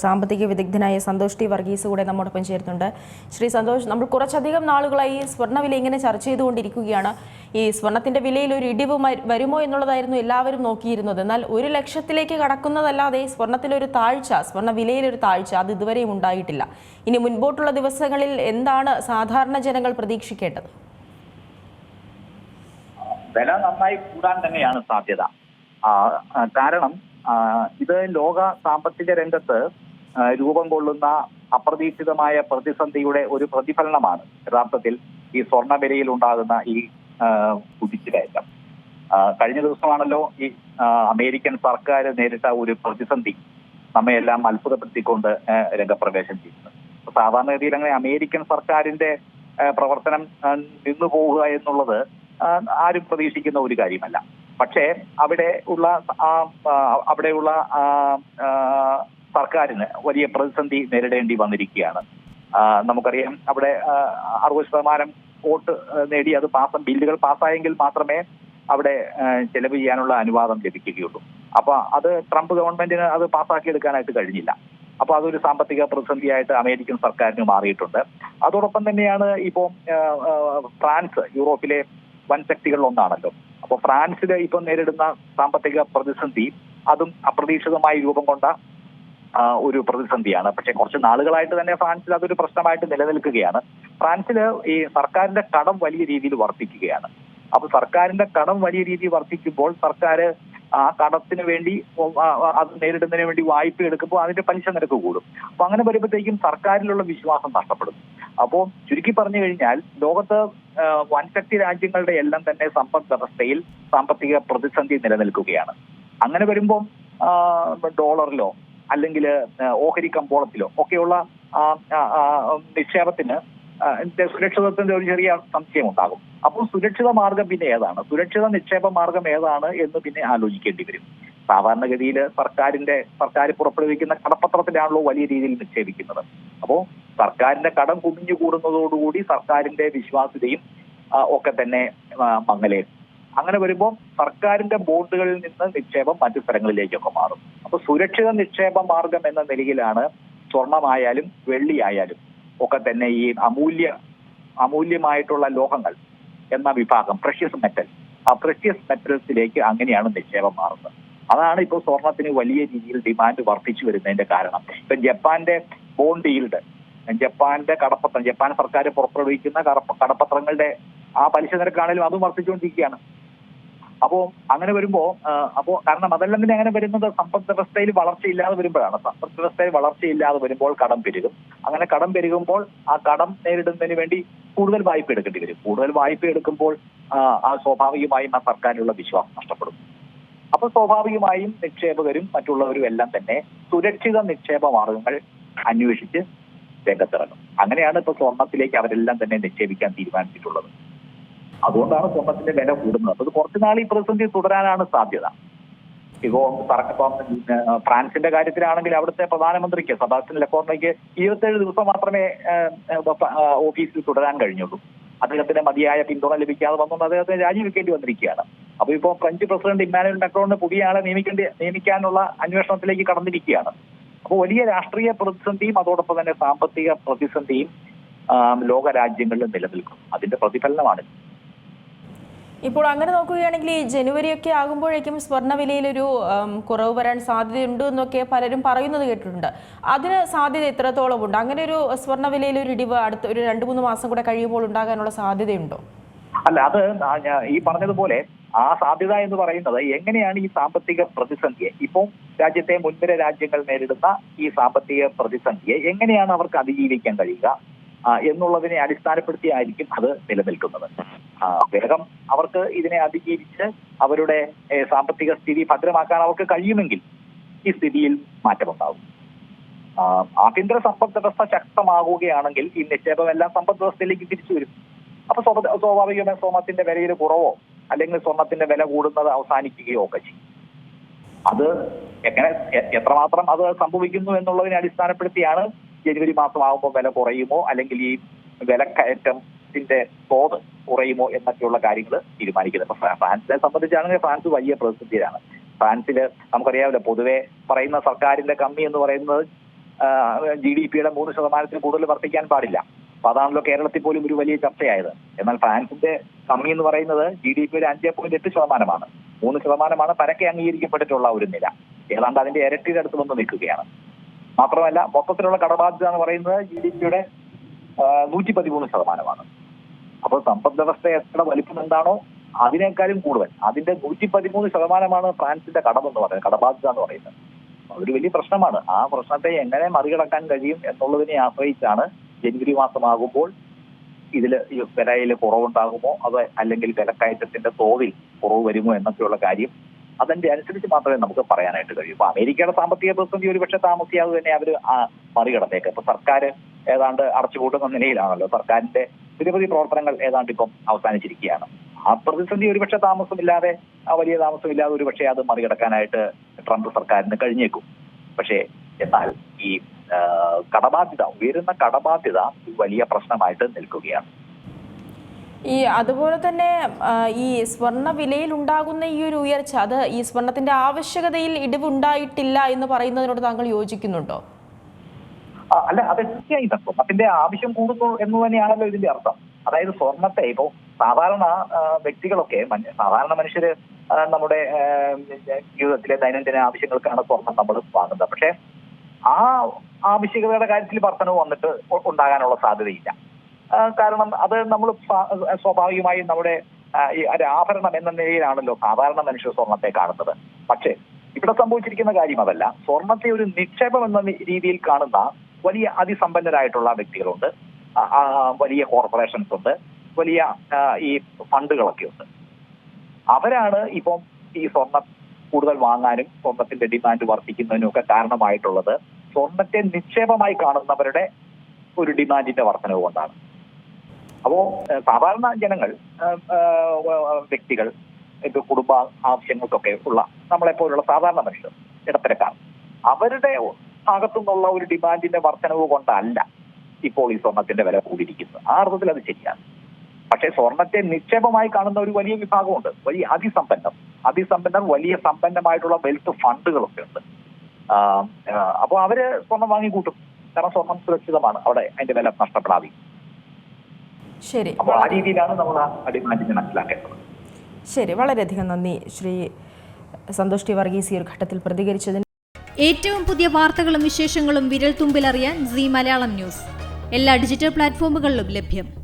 സാമ്പത്തിക വിദഗ്ധനായ സന്തോഷ് ടി വർഗീസ് കൂടെ നമ്മോടൊപ്പം ചേരുന്നുണ്ട്. ശ്രീ സന്തോഷ് നമ്മൾ കുറച്ചധികം നാളുകളായി സ്വർണവില ഇങ്ങനെ ചർച്ച ചെയ്തുകൊണ്ടിരിക്കുകയാണ്. ഈ സ്വർണത്തിന്റെ വിലയിൽ ഒരു ഇടിവ് വരുമോ എന്നുള്ളതായിരുന്നു എല്ലാവരും നോക്കിയിരുന്നത്. എന്നാൽ ഒരു ലക്ഷത്തിലേക്ക് കടക്കുന്നതല്ലാതെ സ്വർണത്തിലൊരു താഴ്ച സ്വർണ വിലയിലൊരു താഴ്ച അത് ഇതുവരെയും ഉണ്ടായിട്ടില്ല. ഇനി മുൻപോട്ടുള്ള ദിവസങ്ങളിൽ എന്താണ് സാധാരണ ജനങ്ങൾ പ്രതീക്ഷിക്കേണ്ടത്? വില നന്നായി കൂടാൻ തന്നെയാണ് സാധ്യത. കാരണം ഇത് ലോക സാമ്പത്തിക രംഗത്ത് രൂപം കൊള്ളുന്ന അപ്രതീക്ഷിതമായ പ്രതിസന്ധിയുടെ ഒരു പ്രതിഫലനമാണ്. യഥാർത്ഥത്തിൽ ഈ സ്വർണവിലയിൽ ഉണ്ടാകുന്ന ഈ കുതിച്ചുകയറ്റം. കഴിഞ്ഞ ദിവസമാണല്ലോ ഈ അമേരിക്കൻ സർക്കാർ നേരിട്ട ഒരു പ്രതിസന്ധി നമ്മയെല്ലാം അത്ഭുതപ്പെടുത്തിക്കൊണ്ട് രംഗപ്രവേശം ചെയ്യുന്നത്. സാധാരണഗതിയിൽ അങ്ങനെ അമേരിക്കൻ സർക്കാരിന്റെ പ്രവർത്തനം നിന്നു പോവുക എന്നുള്ളത് ആരും പ്രതീക്ഷിക്കുന്ന ഒരു കാര്യമല്ല. പക്ഷേ അവിടെ ഉള്ള ആ, അവിടെയുള്ള സർക്കാരിന് വലിയ പ്രതിസന്ധി നേരിടേണ്ടി വന്നിരിക്കുകയാണ്. നമുക്കറിയാം അവിടെ അറുപത് ശതമാനം വോട്ട് നേടി അത് പാസം ബില്ലുകൾ പാസ്സായെങ്കിൽ മാത്രമേ അവിടെ ചെലവ് ചെയ്യാനുള്ള അനുവാദം ലഭിക്കുകയുള്ളൂ. അപ്പൊ അത് ട്രംപ് ഗവൺമെന്റിന് അത് പാസ്സാക്കിയെടുക്കാനായിട്ട് കഴിഞ്ഞില്ല. അപ്പൊ അതൊരു സാമ്പത്തിക പ്രതിസന്ധിയായിട്ട് അമേരിക്കൻ സർക്കാരിന് മാറിയിട്ടുണ്ട്. അതോടൊപ്പം തന്നെയാണ് ഇപ്പോൾ ഫ്രാൻസ് യൂറോപ്പിലെ വൻ ശക്തികളിൽ ഒന്നാണല്ലോ. അപ്പൊ ഫ്രാൻസിൽ ഇപ്പൊ നേരിടുന്ന സാമ്പത്തിക പ്രതിസന്ധി അതും അപ്രതീക്ഷിതമായി രൂപം കൊണ്ട ഒരു പ്രതിസന്ധിയാണ്. പക്ഷെ കുറച്ച് നാളുകളായിട്ട് തന്നെ ഫ്രാൻസിൽ അതൊരു പ്രശ്നമായിട്ട് നിലനിൽക്കുകയാണ്. ഫ്രാൻസിൽ ഈ സർക്കാരിന്റെ കടം വലിയ രീതിയിൽ വർദ്ധിക്കുകയാണ്. അപ്പൊ സർക്കാരിന്റെ കടം വലിയ രീതിയിൽ വർദ്ധിക്കുമ്പോൾ സർക്കാർ ആ കടത്തിന് വേണ്ടി അത് നേരിടുന്നതിന് വേണ്ടി വായ്പ എടുക്കുമ്പോൾ അതിന്റെ പലിശ നിരക്ക് കൂടും. അപ്പൊ അങ്ങനെ വരുമ്പോഴത്തേക്കും സർക്കാരിലുള്ള വിശ്വാസം നഷ്ടപ്പെടും അപ്പോൾ ചുരുക്കി പറഞ്ഞു കഴിഞ്ഞാൽ ലോകത്ത് വൻശക്തി രാജ്യങ്ങളുടെ എല്ലാം തന്നെ സമ്പദ് വ്യവസ്ഥയിൽ സാമ്പത്തിക പ്രതിസന്ധി നിലനിൽക്കുകയാണ്. അങ്ങനെ വരുമ്പോൾ ഡോളറിലോ അല്ലെങ്കിൽ ഓഹരി കമ്പോളത്തിലോ ഒക്കെയുള്ള നിക്ഷേപത്തിന് സുരക്ഷിതത്വത്തിന്റെ ഒരു ചെറിയ സംശയം ഉണ്ടാകും അപ്പോൾ സുരക്ഷിത മാർഗം പിന്നെ ഏതാണ്? സുരക്ഷിത നിക്ഷേപ മാർഗം ഏതാണ് എന്ന് പിന്നെ ആലോചിക്കേണ്ടി വരും. സാധാരണഗതിയിൽ സർക്കാരിന്റെ സർക്കാർ പുറപ്പെടുവിക്കുന്ന കടപ്പത്രത്തിലാണല്ലോ വലിയ രീതിയിൽ നിക്ഷേപിക്കുന്നത്. അപ്പോൾ സർക്കാരിന്റെ കടം കുമിഞ്ഞു കൂടുന്നതോടുകൂടി സർക്കാരിന്റെ വിശ്വാസ്യതയും ഒക്കെ തന്നെ മങ്ങലേ അങ്ങനെ വരുമ്പോൾ സർക്കാരിന്റെ ബോണ്ടുകളിൽ നിന്ന് നിക്ഷേപം മറ്റു സ്ഥലങ്ങളിലേക്കൊക്കെ മാറും. അപ്പൊ സുരക്ഷിത നിക്ഷേപ മാർഗം എന്ന നിലയിലാണ് സ്വർണമായാലും വെള്ളിയായാലും ഒക്കെ തന്നെ ഈ അമൂല്യ അമൂല്യമായിട്ടുള്ള ലോഹങ്ങൾ എന്ന വിഭാഗം പ്രഷ്യസ് മെറ്റൽ ആ പ്രഷ്യസ് മെറ്റൽസിലേക്ക് അങ്ങനെയാണ് നിക്ഷേപം മാറുന്നത്. അതാണ് ഇപ്പോൾ സ്വർണത്തിന് വലിയ രീതിയിൽ ഡിമാൻഡ് വർദ്ധിച്ചു വരുന്നതിന്റെ കാരണം. ഇപ്പൊ ജപ്പാന്റെ ബോണ്ട് ഈൽഡ് ജപ്പാന്റെ കടപ്പത്രം ജപ്പാൻ സർക്കാർ പുറപ്പെടുവിക്കുന്ന കടപ്പ- കടപ്പത്രങ്ങളുടെ ആ പലിശ നിരക്കാണെങ്കിലും അതും വർദ്ധിച്ചുകൊണ്ടിരിക്കുകയാണ്. അപ്പോ അങ്ങനെ വരുമ്പോ അപ്പോ കാരണം അതെല്ലാം തന്നെ അങ്ങനെ വരുന്നത് സമ്പദ് വ്യവസ്ഥയിൽ വളർച്ചയില്ലാതെ വരുമ്പോഴാണ്. സമ്പദ് വ്യവസ്ഥയിൽ വളർച്ചയില്ലാതെ വരുമ്പോൾ കടം പെരുകും. അങ്ങനെ കടം പെരുകുമ്പോൾ ആ കടം നേരിടുന്നതിന് വേണ്ടി കൂടുതൽ വായ്പ എടുക്കേണ്ടി വരും. കൂടുതൽ വായ്പ എടുക്കുമ്പോൾ ആ സ്വാഭാവികമായും ആ സർക്കാരിനുള്ള വിശ്വാസം നഷ്ടപ്പെടും. അപ്പൊ സ്വാഭാവികമായും നിക്ഷേപകരും മറ്റുള്ളവരും എല്ലാം തന്നെ സുരക്ഷിത നിക്ഷേപ മാർഗങ്ങൾ അന്വേഷിച്ച് രംഗത്തിറങ്ങും. അങ്ങനെയാണ് ഇപ്പൊ സ്വർണത്തിലേക്ക് അവരെല്ലാം തന്നെ നിക്ഷേപിക്കാൻ തീരുമാനിച്ചിട്ടുള്ളത്. അതുകൊണ്ടാണ് സ്വർണത്തിന്റെ വില കൂടുന്നത്. അപ്പൊ ഇത് കുറച്ചുനാൾ ഈ പ്രതിസന്ധി തുടരാനാണ് സാധ്യത. ഇപ്പോ ഇപ്പം ഫ്രാൻസിന്റെ കാര്യത്തിലാണെങ്കിൽ അവിടുത്തെ പ്രധാനമന്ത്രിക്ക് സബാസ്റ്റിൻ ലെക്കോർണയ്ക്ക് ഇരുപത്തേഴ് ദിവസം മാത്രമേ ഓഫീസിൽ തുടരാൻ കഴിഞ്ഞുള്ളൂ. അദ്ദേഹത്തിന് മതിയായ പിന്തുണ ലഭിക്കാതെ വന്നുകൊണ്ട് അദ്ദേഹത്തെ രാജിവെക്കേണ്ടി വന്നിരിക്കുകയാണ്. അപ്പൊ ഇപ്പോൾ ഫ്രഞ്ച് പ്രസിഡന്റ് ഇമ്മാനുവൽ മാക്രോണിന് പുതിയ ആളെ നിയമിക്കേണ്ടി നിയമിക്കാനുള്ള അന്വേഷണത്തിലേക്ക് കടന്നിരിക്കുകയാണ്. അപ്പോൾ വലിയ രാഷ്ട്രീയ പ്രതിസന്ധിയും അതോടൊപ്പം തന്നെ സാമ്പത്തിക പ്രതിസന്ധിയും ലോക രാജ്യങ്ങളിൽ നിലനിൽക്കും. അതിന്റെ പ്രതിഫലനമാണ്. ഇപ്പോൾ അങ്ങനെ നോക്കുകയാണെങ്കിൽ ഈ ജനുവരിയൊക്കെ ആകുമ്പോഴേക്കും സ്വർണ വിലയിൽ ഒരു കുറവ് വരാൻ സാധ്യതയുണ്ട് എന്നൊക്കെ പലരും പറയുന്നത് കേട്ടിട്ടുണ്ട്. അതിന് സാധ്യത എത്രത്തോളം ഉണ്ട്? അങ്ങനെ ഒരു സ്വർണ വിലയിൽ ഒരു ഇടിവ് അടുത്ത ഒരു രണ്ട് മൂന്ന് മാസം കൂടെ കഴിയുമ്പോൾ ഉണ്ടാകാനുള്ള സാധ്യതയുണ്ടോ? അല്ല അത് ഈ പറഞ്ഞതുപോലെ ആ സാധ്യത എന്ന് പറയുന്നത് എങ്ങനെയാണ് ഈ സാമ്പത്തിക പ്രതിസന്ധിയെ ഇപ്പോൾ രാജ്യത്തെ മുൻനിര രാജ്യങ്ങൾ നേരിടുന്ന ഈ സാമ്പത്തിക പ്രതിസന്ധിയെ എങ്ങനെയാണ് അവർക്ക് അതിജീവിക്കാൻ കഴിയുക? എന്നുള്ളതിനെ അടിസ്ഥാനപ്പെടുത്തിയായിരിക്കും അത് നിലനിൽക്കുന്നത്. വേഗം അവർക്ക് ഇതിനെ അതിജീവിച്ച് അവരുടെ സാമ്പത്തിക സ്ഥിതി ഭദ്രമാക്കാൻ അവർക്ക് കഴിയുമെങ്കിൽ ഈ സ്ഥിതിയിൽ മാറ്റമുണ്ടാകും. ആഭ്യന്തര സമ്പദ് വ്യവസ്ഥ ശക്തമാകുകയാണെങ്കിൽ ഈ നിക്ഷേപമെല്ലാം സമ്പദ് വ്യവസ്ഥയിലേക്ക് തിരിച്ചു വരും. അപ്പൊ സ്വ സ്വാഭാവികമായ സ്വർണത്തിന്റെ വിലയിൽ കുറവോ അല്ലെങ്കിൽ സ്വർണത്തിന്റെ വില കൂടുന്നത് അവസാനിക്കുകയോ ഒക്കെ ചെയ്യും. അത് എങ്ങനെ എത്രമാത്രം അത് സംഭവിക്കുന്നു എന്നുള്ളതിനെ അടിസ്ഥാനപ്പെടുത്തിയാണ് ജനുവരി മാസം ആകുമ്പോൾ വില കുറയുമോ? അല്ലെങ്കിൽ ഈ വിലക്കയറ്റത്തിന്റെ തോത് കുറയുമോ എന്നൊക്കെയുള്ള കാര്യങ്ങൾ തീരുമാനിക്കുന്നത് ഫ്രാ- ഫ്രാൻസിനെ സംബന്ധിച്ചാണെങ്കിൽ ഫ്രാൻസ് വലിയ പ്രതിസന്ധിയിലാണ്. ഫ്രാൻസിൽ നമുക്കറിയാമല്ലോ പൊതുവെ പറയുന്ന സർക്കാരിന്റെ കമ്മി എന്ന് പറയുന്നത് ജി ഡി പിയുടെ മൂന്ന് ശതമാനത്തിൽ കൂടുതൽ വർദ്ധിക്കാൻ പാടില്ല. അപ്പൊ അതാണല്ലോ കേരളത്തിൽ പോലും ഒരു വലിയ ചർച്ചയായത്. എന്നാൽ ഫ്രാൻസിന്റെ കമ്മി എന്ന് പറയുന്നത് ജി ഡി പിയുടെ അഞ്ച് പോയിന്റ് എട്ട് ശതമാനമാണ്. മൂന്ന് ശതമാനമാണ് പരക്കെ അംഗീകരിക്കപ്പെട്ടിട്ടുള്ള ഒരു നില. ഏതാണ്ട് അതിന്റെ ഇരട്ടിയുടെ അടുത്ത് വന്ന് നിൽക്കുകയാണ്. മാത്രമല്ല മൊത്തത്തിലുള്ള കടബാധ്യത എന്ന് പറയുന്നത് ജി ഡി പിയുടെ നൂറ്റി പതിമൂന്ന് ശതമാനമാണ്. അപ്പോൾ സമ്പദ് വ്യവസ്ഥ എത്ര വലിപ്പം എന്താണോ അതിനേക്കാളും കൂടുതൽ. അതിന്റെ നൂറ്റി പതിമൂന്ന് ശതമാനമാണ് ഫ്രാൻസിന്റെ കടം എന്ന് പറയുന്നത് കടബാധ്യത എന്ന് പറയുന്നത്. അതൊരു വലിയ പ്രശ്നമാണ്. ആ പ്രശ്നത്തെ എങ്ങനെ മറികടക്കാൻ കഴിയും എന്നുള്ളതിനെ ആശ്രയിച്ചാണ് ജനുവരി മാസമാകുമ്പോൾ ഇതിൽ വിലയിൽ കുറവുണ്ടാകുമോ അത് അല്ലെങ്കിൽ വിലക്കയറ്റത്തിന്റെ തോതിൽ കുറവ് വരുമോ എന്നൊക്കെയുള്ള കാര്യം അതിന്റെ അനുസരിച്ച് മാത്രമേ നമുക്ക് പറയാനായിട്ട് കഴിയൂ. ഇപ്പൊ അമേരിക്കയുടെ സാമ്പത്തിക പ്രതിസന്ധി ഒരുപക്ഷെ താമസിയാതെ തന്നെ അവർ മറികടന്നേക്ക്. ഇപ്പൊ സർക്കാർ ഏതാണ്ട് അടച്ചുപൂട്ടുന്ന നിലയിലാണല്ലോ. സർക്കാരിന്റെ നിരവധി പ്രവർത്തനങ്ങൾ ഏതാണ്ട് ഇപ്പം അവസാനിച്ചിരിക്കുകയാണ്. ആ പ്രതിസന്ധി ഒരുപക്ഷെ താമസമില്ലാതെ വലിയ താമസമില്ലാതെ ഒരുപക്ഷെ അത് മറികടക്കാനായിട്ട് ട്രംപ് സർക്കാരിന് കഴിഞ്ഞേക്കും. പക്ഷേ എന്നാൽ ഈ കടബാധ്യത ഉയരുന്ന കടബാധ്യത വലിയ പ്രശ്നമായിട്ട് നിൽക്കുകയാണ്. ഈ അതുപോലെ തന്നെ ഈ സ്വർണ വിലയിൽ ഉണ്ടാകുന്ന ഈ ഒരു ഉയർച്ച അത് ഈ സ്വർണത്തിന്റെ ആവശ്യകതയിൽ ഇടിവുണ്ടായിട്ടില്ല എന്ന് പറയുന്നതിനോട് താങ്കൾ യോജിക്കുന്നുണ്ടോ? അല്ല അത് തീർച്ചയായും സ്വർണത്തിന്റെ ആവശ്യം കൂടുന്നു എന്ന് തന്നെയാണല്ലോ ഇതിന്റെ അർത്ഥം. അതായത് സ്വർണത്തെ ഇപ്പോ സാധാരണ വ്യക്തികളൊക്കെ സാധാരണ മനുഷ്യര് നമ്മുടെ ജീവിതത്തിലെ ദൈനംദിന ആവശ്യങ്ങൾക്കാണ് സ്വർണം നമ്മൾ വാങ്ങുന്നത്. പക്ഷെ ആ ആവശ്യകതയുടെ കാര്യത്തിൽ വർധനവ് വന്നിട്ട് ഉണ്ടാകാനുള്ള സാധ്യതയില്ല. കാരണം അത് നമ്മൾ സ്വാഭാവികമായും നമ്മുടെ ഒരു ആഭരണം എന്ന നിലയിലാണല്ലോ സാധാരണ മനുഷ്യർ സ്വർണത്തെ കാണുന്നത്. പക്ഷേ ഇവിടെ സംഭവിച്ചിരിക്കുന്ന കാര്യം അതല്ല. സ്വർണത്തെ ഒരു നിക്ഷേപം എന്ന രീതിയിൽ കാണുന്ന വലിയ അതിസമ്പന്നരായിട്ടുള്ള വ്യക്തികളുണ്ട്. വലിയ കോർപ്പറേഷൻസ് ഉണ്ട്. വലിയ ഈ ഫണ്ടുകളൊക്കെ ഉണ്ട്. അവരാണ് ഇപ്പം ഈ സ്വർണം കൂടുതൽ വാങ്ങാനും സ്വർണത്തിന്റെ ഡിമാൻഡ് വർദ്ധിക്കുന്നതിനും ഒക്കെ കാരണമായിട്ടുള്ളത് സ്വർണത്തെ നിക്ഷേപമായി കാണുന്നവരുടെ ഒരു ഡിമാൻഡിന്റെ വർധനവ് കൊണ്ടാണ്. അപ്പോ സാധാരണ ജനങ്ങൾ വ്യക്തികൾ ഇപ്പൊ കുടുംബ ആവശ്യങ്ങൾക്കൊക്കെ ഉള്ള നമ്മളെ പോലുള്ള സാധാരണ മനുഷ്യർ ഇടത്തരക്കാർ അവരുടെ ഭാഗത്തുനിന്നുള്ള ഒരു ഡിമാൻഡിന്റെ വർധനവ് കൊണ്ടല്ല ഇപ്പോൾ ഈ സ്വർണത്തിന്റെ വില കൂടിയിരിക്കുന്നത്. ആ അർത്ഥത്തിൽ അത് ശരിയാണ്. പക്ഷേ സ്വർണത്തെ നിക്ഷേപമായി കാണുന്ന ഒരു വലിയ വിഭാഗമുണ്ട്. വലിയ അതിസമ്പന്നം അതിസമ്പന്നർ വലിയ സമ്പന്നമായിട്ടുള്ള വെൽത്ത് ഫണ്ടുകളൊക്കെ ഉണ്ട്. അപ്പോൾ അവർ സ്വർണം വാങ്ങിക്കൂട്ടും. കാരണം സ്വർണം സുരക്ഷിതമാണ്. അവിടെ അതിന്റെ വില നഷ്ടപ്പെടാതെ ശരി. അപ്പോൾ ആ രീതിയിലാണ് നമ്മൾ ആ ഡിമാൻഡിനെ മനസ്സിലാക്കേണ്ടത്. ശരി. വളരെയധികം നന്ദി. ശ്രീ സന്തോഷ് ടി വർഗീസ് ഈ ഒരു ഘട്ടത്തിൽ പ്രതികരിച്ചതിന്. ഏറ്റവും പുതിയ വാർത്തകളും വിശേഷങ്ങളും വിരൽ തുമ്പിലറിയാൻ സി മലയാളം ന്യൂസ്. എല്ലാ ഡിജിറ്റൽ പ്ലാറ്റ്ഫോമുകളിലും ലഭ്യം.